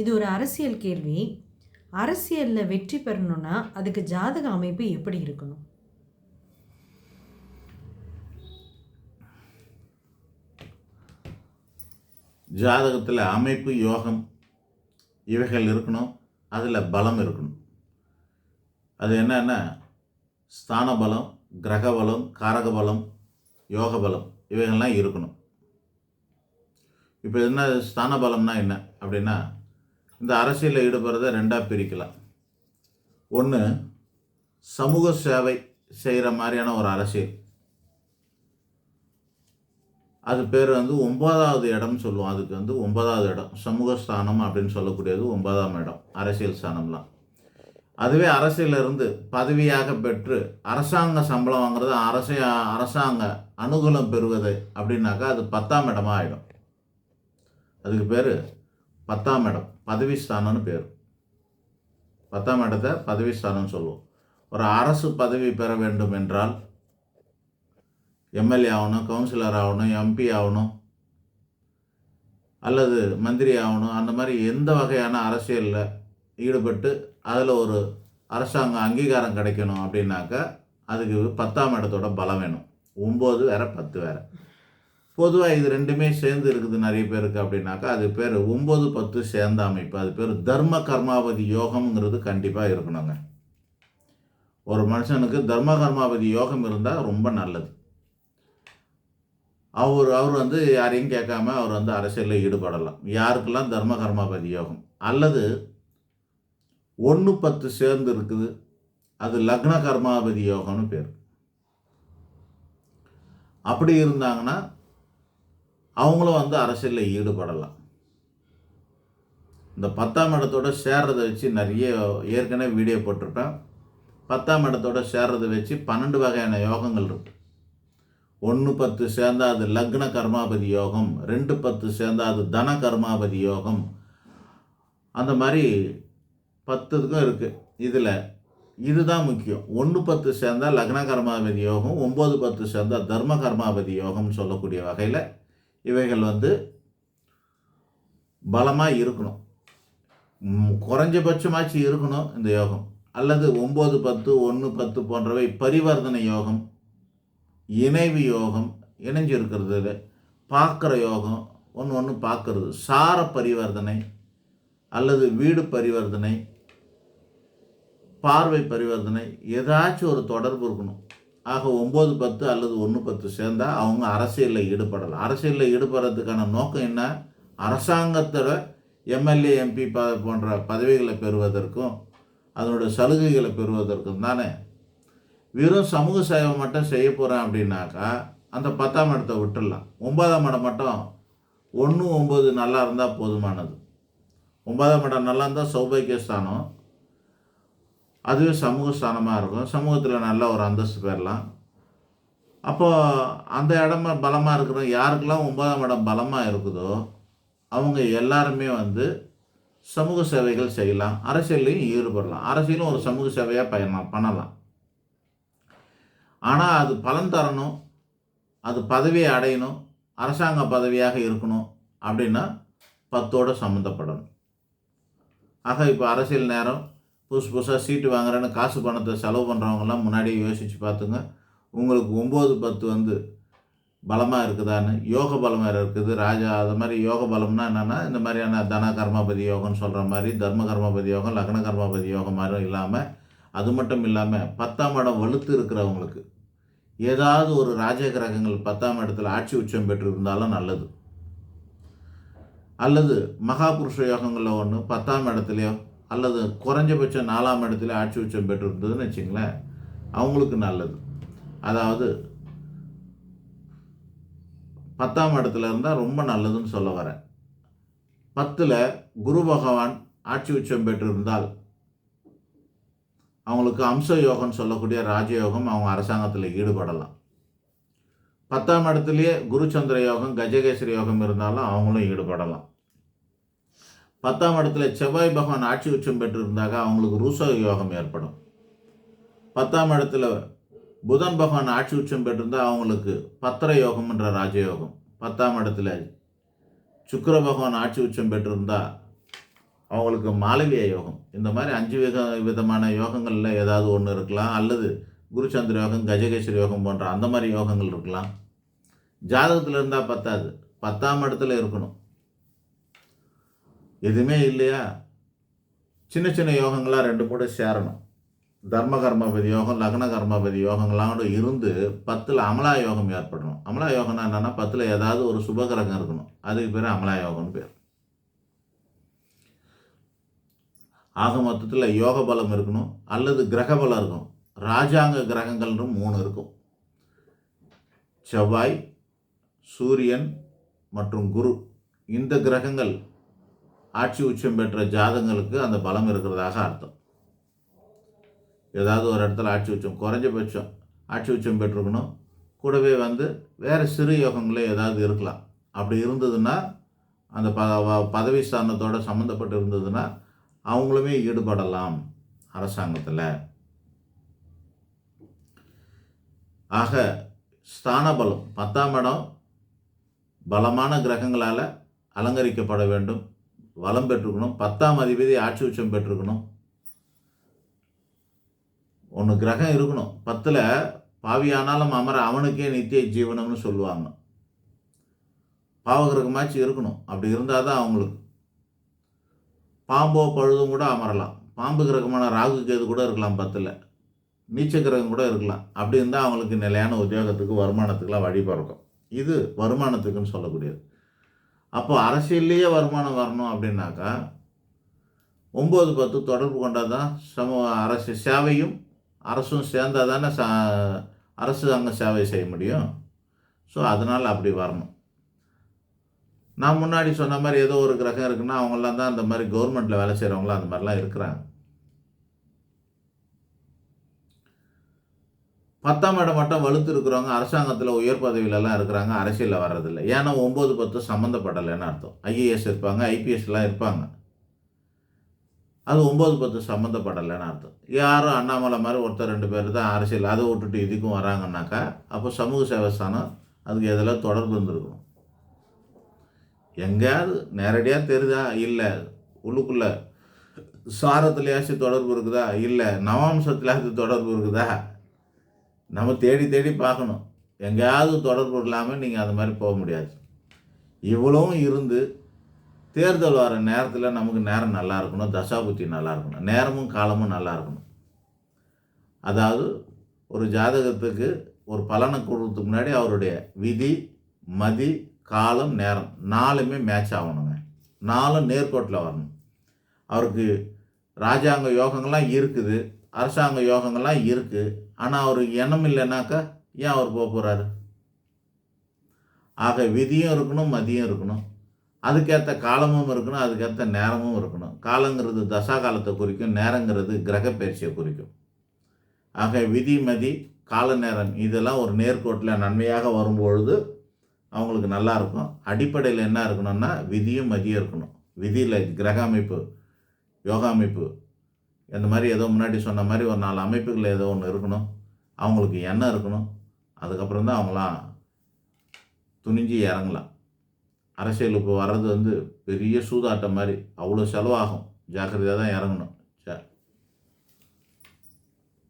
இது ஒரு அரசியல் கேள்வி. அரசியலில் வெற்றி பெறணும்னா அதுக்கு ஜாதக அமைப்பு எப்படி இருக்கணும்? ஜாதகத்தில் அமைப்பு யோகம் இவைகள் இருக்கணும். அதில் பலம் இருக்கணும். அது என்னென்னா ஸ்தான பலம் கிரக பலம் காரக பலம் யோக பலம் இவைகள்லாம் இருக்கணும். இப்போ என்ன ஸ்தான பலம்னா என்ன அப்படின்னா இந்த அரசியலில் ஈடுபடுறத ரெண்டாக பிரிக்கலாம். ஒன்று சமூக சேவை செய்கிற மாதிரியான ஒரு அரசியல். அது பேர் வந்து ஒன்பதாவது இடம்னு சொல்லுவோம். அதுக்கு வந்து ஒன்பதாவது இடம் சமூக ஸ்தானம் அப்படின்னு சொல்லக்கூடியது ஒன்பதாம் இடம் அரசியல் ஸ்தானம்லாம். அதுவே அரசியலிருந்து பதவியாக பெற்று அரசாங்க சம்பளம் வாங்குறது அரச அரசாங்க அனுகூலம் பெறுவது அப்படின்னாக்கா அது பத்தாம் இடமாக ஆகிடும் அதுக்கு பேர் பத்தாம் இடம். பதவி ஸ்தானம்னு பேர். பத்தாம் இடத்தை பதவி ஸ்தானம்னு சொல்லுவோம். ஒரு அரசு பதவி பெற வேண்டும் என்றால் எம்எல்ஏ ஆகணும் கவுன்சிலர் ஆகணும் எம்பி ஆகணும் அல்லது மந்திரி ஆகணும் அந்த மாதிரி எந்த வகையான அரசியலில் ஈடுபட்டு அதில் ஒரு அரசாங்கம் அங்கீகாரம் கிடைக்கணும் அப்படின்னாக்கா அதுக்கு பத்தாம் இடத்தோட பலம் வேணும். ஒம்பது வேற பத்து வேறு. பொதுவாக இது ரெண்டுமே சேர்ந்து இருக்குது நிறைய பேருக்கு அப்படின்னாக்கா அது பேர் ஒம்பது பத்து சேர்ந்த அமைப்பு. அது பேர் தர்ம கர்மாவதி யோகம்ங்கிறது கண்டிப்பாக இருக்கணுங்க. ஒரு மனுஷனுக்கு தர்ம கர்மாவதி யோகம் இருந்தால் ரொம்ப நல்லது. அவர் அவர் வந்து யாரையும் கேட்காம அவர் வந்து அரசியலில் ஈடுபடலாம். யாருக்கெல்லாம் தர்ம கர்மாபதி யோகம்? அல்லது ஒன்று பத்து சேர்ந்து இருக்குது அது லக்ன கர்மாபதி யோகம்னு பேர். அப்படி இருந்தாங்கன்னா அவங்களும் வந்து அரசியலில் ஈடுபடலாம். இந்த பத்தாம் இடத்தோட சேர்றதை வச்சு நிறைய ஏற்கனவே வீடியோ போட்டிருப்பேன். பத்தாம் இடத்தோட சேர்றதை வச்சு பன்னெண்டு வகையான யோகங்கள் இருக்கு. ஒன்று பத்து சேர்ந்தா அது லக்ன கர்மாபதி யோகம் ரெண்டு பத்து சேர்ந்தா அது தன கர்மாபதி யோகம். அந்த மாதிரி பத்துக்கும் இருக்குது இதில் இதுதான் முக்கியம். ஒன்று பத்து சேர்ந்தால் லக்ன கர்மாபதி யோகம் ஒம்பது பத்து சேர்ந்தால் தர்ம கர்மாபதி யோகம்னு சொல்லக்கூடிய வகையில் இவைகள் வந்து பலமாக இருக்கணும். குறைஞ்சபட்சமாச்சு இருக்கணும் இந்த யோகம். அல்லது ஒம்பது பத்து ஒன்று பத்து போன்றவை பரிவர்த்தனை யோகம் இணைவு யோகம் இணைஞ்சு இருக்கிறது பார்க்குற யோகம் ஒன்று ஒன்று பார்க்கறது. சார பரிவர்த்தனை அல்லது வீடு பரிவர்த்தனை பார்வை பரிவர்த்தனை ஏதாச்சும் ஒரு தொடர்பு இருக்கணும். ஆக ஒம்பது பத்து அல்லது ஒன்று பத்து சேர்ந்தால் அவங்க அரசியலில் ஈடுபடலாம். அரசியலில் ஈடுபடுறதுக்கான நோக்கம் என்ன? அரசாங்கத்தோட எம்எல்ஏ எம்பி ப போன்ற பதவிகளை பெறுவதற்கும் அதனோட சலுகைகளை பெறுவதற்கும் தானே. வெறும் சமூக சேவை மட்டும் செய்ய போகிறேன் அப்படின்னாக்கா அந்த பத்தாம் இடத்தை விட்டுடலாம் ஒன்பதாம் இடம் மட்டும் ஒன்று ஒம்பது நல்லா இருந்தால் போதுமானது. ஒன்பதாம் இடம் நல்லா இருந்தால் சௌபாகியஸ்தானம் அதுவே சமூக ஸ்தானமாக இருக்கும். சமூகத்தில் நல்ல ஒரு அந்தஸ்து பெறலாம். அப்போது அந்த இடம் பலமாக இருக்கிற யாருக்கெல்லாம் ஒன்பதாம் இடம் பலமாக இருக்குதோ அவங்க எல்லாருமே வந்து சமூக சேவைகள் செய்யலாம். அரசியல்லையும் ஈடுபடலாம். அரசியலும் ஒரு சமூக சேவையாக பயணம் பண்ணலாம். ஆனால் அது பலன் தரணும். அது பதவியை அடையணும். அரசாங்க பதவியாக இருக்கணும் அப்படின்னா பத்தோட சம்மந்தப்படணும். ஆக இப்போ அரசியல் நேரம். புதுசு புதுசாக சீட்டு வாங்குறேன்னு காசு பணத்தை செலவு பண்ணுறவங்கலாம் முன்னாடியே யோசித்து பார்த்துங்க. உங்களுக்கு ஒம்பது பத்து வந்து பலமாக இருக்குதான்னு யோக பலம் வேறு இருக்குது. ராஜா அது மாதிரி யோக பலம்னா என்னென்னா இந்த மாதிரியான தன கர்மாபதி யோகம்னு சொல்கிற மாதிரி தர்ம கர்மாபதி யோகம் லக்ன கர்மபதி யோகம் மாதிரி இல்லாமல் அது மட்டும் இல்லாமல் பத்தாம் இடம் வலுத்து இருக்கிறவங்களுக்கு ஏதாவது ஒரு ராஜ கிரகங்கள் பத்தாம் இடத்துல ஆட்சி உச்சம் பெற்றிருந்தாலும் நல்லது. அல்லது மகாபுருஷ யோகங்களில் ஒன்று பத்தாம் இடத்துலையோ அல்லது குறைஞ்சபட்சம் நாலாம் இடத்துல ஆட்சி உச்சம் பெற்று இருந்ததுன்னு வச்சுங்களேன் அவங்களுக்கு நல்லது. அதாவது பத்தாம் இடத்துல இருந்தால் ரொம்ப நல்லதுன்னு சொல்ல வரேன். பத்தில் குரு பகவான் ஆட்சி உச்சம் பெற்றிருந்தால் அவங்களுக்கு அம்ச யோகம்னு சொல்லக்கூடிய ராஜயோகம் அவங்க அரசாங்கத்தில் ஈடுபடலாம். பத்தாம் இடத்துலையே குருச்சந்திர யோகம் கஜகேசரி யோகம் இருந்தாலும் அவங்களும் ஈடுபடலாம். பத்தாம் இடத்துல செவ்வாய் பகவான் ஆட்சி உச்சம் பெற்றிருந்தாக அவங்களுக்கு ரூச யோகம் ஏற்படும். பத்தாம் இடத்துல புதன் பகவான் ஆட்சி உச்சம் பெற்றிருந்தால் அவங்களுக்கு பத்திர யோகம்ன்ற ராஜயோகம். பத்தாம் இடத்துல சுக்கர பகவான் ஆட்சி உச்சம் பெற்றிருந்தா அவங்களுக்கு மாளவிய யோகம். இந்த மாதிரி அஞ்சு வித விதமான யோகங்களில் ஏதாவது ஒன்று இருக்கலாம். அல்லது குருச்சந்திர யோகம் கஜகேஸ்வரி யோகம் போன்ற அந்த மாதிரி யோகங்கள் இருக்கலாம். ஜாதகத்தில் இருந்தால் பத்தாது. பத்தாம் இடத்துல இருக்கணும். எதுவுமே இல்லையா? சின்ன சின்ன யோகங்களாக ரெண்டு கூட சேரணும். தர்ம கர்மபதி யோகம் லக்ன கர்மபதி யோகங்களாம் இருந்து பத்தில் அமலா யோகம் ஏற்படணும். அமலா யோகம்னா என்னென்னா பத்தில் ஏதாவது ஒரு சுபகிரகம் இருக்கணும். அதுக்கு பேர் அமலா யோகம்னு பேர். ஆக மொத்தத்தில் யோக பலம் இருக்கணும். அல்லது கிரக பலம் இருக்கணும் ராஜாங்க கிரகங்கள்னு மூணு இருக்கும். செவ்வாய் சூரியன் மற்றும் குரு. இந்த கிரகங்கள் ஆட்சி உச்சம் பெற்ற ஜாதங்களுக்கு அந்த பலம் இருக்கிறதாக அர்த்தம். ஏதாவது ஒரு இடத்துல ஆட்சி உச்சம் குறைஞ்சபட்சம் ஆட்சி உச்சம் பெற்றிருக்கணும். கூடவே வந்து வேறு சிறு யோகங்களே ஏதாவது இருக்கலாம். அப்படி இருந்ததுன்னா அந்த ப பதவி ஸ்தானத்தோட சம்மந்தப்பட்டு இருந்ததுன்னா அவங்களுமே ஈடுபடலாம் அரசாங்கத்தில். ஆக ஸ்தான பலம் பத்தாம் இடம் பலமான கிரகங்களால் அலங்கரிக்கப்பட வேண்டும். வளம் பெற்றுக்கணும் பத்தாம் அதிபதி ஆட்சி உச்சம் பெற்றுக்கணும் ஒன்று கிரகம் இருக்கணும். பத்தில் பாவியானாலும் அமர அவனுக்கே நித்திய ஜீவனம்னு சொல்லுவாங்க. பாவகிரகமாச்சும் இருக்கணும். அப்படி இருந்தால் தான் அவங்களுக்கு பாம்போ பழுதும் கூட அமரலாம். பாம்பு கிரகமான ராகு கேது கூட இருக்கலாம் பத்தில். நீச்ச கிரகம் கூட இருக்கலாம். அப்படி இருந்தால் அவங்களுக்கு நிலையான உத்தியோகத்துக்கு வருமானத்துக்குலாம் வழி பிறக்கும். இது வருமானத்துக்குன்னு சொல்லக்கூடியது. அப்போ அரசியல்லையே வருமானம் வரணும் அப்படின்னாக்கா ஒம்பது பத்து தொடர்பு கொண்டால் தான் சம அரசு சேவையும் அரசும் சேர்ந்தால் தானே ச அரசு அங்கே சேவை செய்ய முடியும். ஸோ அதனால் அப்படி வரணும். நான் முன்னாடி சொன்ன மாதிரி ஏதோ ஒரு கிரகம் இருக்குன்னா அவங்களாம் தான் அந்த மாதிரி கவர்மெண்ட்டில் வேலை செய்கிறவங்களாம் அந்த மாதிரிலாம் இருக்கிறாங்க. பத்தாம் இடம் மட்டும் வலுத்து இருக்கிறவங்க அரசாங்கத்தில் உயர் பதவியிலலாம் இருக்கிறாங்க அரசியலில் வர்றதில்ல. ஏன்னா ஒம்பது பத்து சம்மந்தப்படலைன்னு அர்த்தம். ஐஏஎஸ் இருப்பாங்க ஐபிஎஸ்லாம் இருப்பாங்க. அது ஒம்பது பத்து சம்மந்தப்படலைன்னு அர்த்தம். யாரும் அண்ணாமலை மாதிரி ஒருத்தர் ரெண்டு பேர் தான் அரசியல் அதை விட்டுட்டு இதுக்கும் வராங்கன்னாக்கா அப்போ சமூக சேவை ஸ்தானம் அதுக்கு எதில் தொடர்பு இருந்திருக்கணும் எங்கேயாவது நேரடியாக தெரியுதா இல்லை. உள்ளுக்குள்ளே சாரத்துலையாச்சும் தொடர்பு இருக்குதா? இல்லை. நவாம்சத்துலையாவது தொடர்பு இருக்குதா? நம்ம தேடி தேடி பார்க்கணும். எங்கேயாவது தொடர்பு இல்லாமல் நீங்கள் அது மாதிரி போக முடியாது. இவ்வளவும் இருந்து தேர்தல் வர நேரத்தில் நமக்கு நேரம் நல்லா இருக்கணும் தசாபுத்தி நல்லா இருக்கணும் நேரமும் காலமும் நல்லா இருக்கணும். அதாவது ஒரு ஜாதகத்துக்கு ஒரு பலனை கொடுறதுக்கு முன்னாடி அவருடைய விதி மதி காலம் நேரம் நாலுமே மேட்ச் ஆகணுங்க. நாலும் நேர்கோட்டில் வரணும். அவருக்கு ராஜாங்க யோகங்கள்லாம் இருக்குது. அரசாங்க யோகங்கள்லாம் இருக்குது ஆனால் அவருக்கு எண்ணம் இல்லைனாக்கா ஏன் அவர் போக போகிறாரு ஆக விதியும் இருக்கணும் மதியம் இருக்கணும். அதுக்கேற்ற காலமும் இருக்கணும் அதுக்கேற்ற நேரமும் இருக்கணும். காலங்கிறது தசா காலத்தை குறிக்கும் நேரங்கிறது கிரக பயிற்சியை குறிக்கும். ஆக விதி மதி கால நேரம் இதெல்லாம் ஒரு நேர்கோட்டில் நன்மையாக வரும்பொழுது அவங்களுக்கு நல்லா இருக்கும். அடிப்படையில் என்ன இருக்கணும்னா விதியும் மதியம் இருக்கணும். விதியில் கிரக அமைப்பு யோகா அமைப்பு இந்த மாதிரி ஏதோ முன்னாடி சொன்ன மாதிரி ஒரு நாலு அமைப்புகள் ஏதோ ஒன்று இருக்கணும். அவங்களுக்கு எண்ணம் இருக்கணும். அதுக்கப்புறம் தான் அவங்களாம் துணிஞ்சு இறங்கலாம். அரசியலுக்கு வர்றது வந்து பெரிய சூதாட்டம் மாதிரி. அவ்வளோ செலவாகும். ஜாக்கிரதையாக தான் இறங்கணும்.